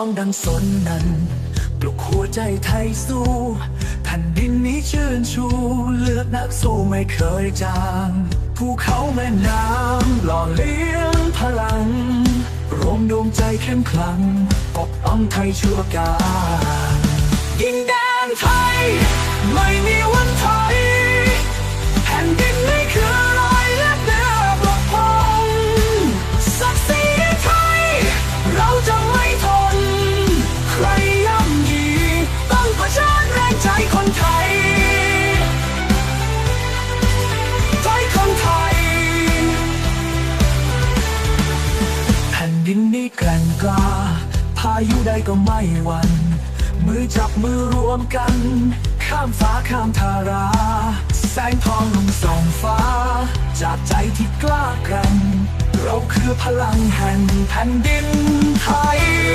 องดังสนนั้น ปลุกหัวใจไทยสู้แผ่นดินนี้ชื่นชู เลือดนักสู้ไม่เคยจางภูเขาแม่น้ำหล่อเลี้ยงพลัง รวมดวงใจเข้มขลังปกป้องไทยชั่วกาลดินแดนไทย ไม่มี ดินนี้แกร่งกล้า พายุใดก็ไม่หวั่นมือจับมือรวมกัน ข้ามฟ้าข้ามทารา แสงทองลงส่องฟ้า จากใจที่กล้าแกร่งเราคือพลังแห่งแผ่นดินไทย